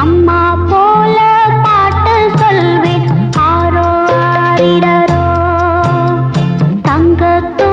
அம்மா போல பாட்டு சொல்வேன். ஆரோ ஆரிடரோ தங்கத்தோ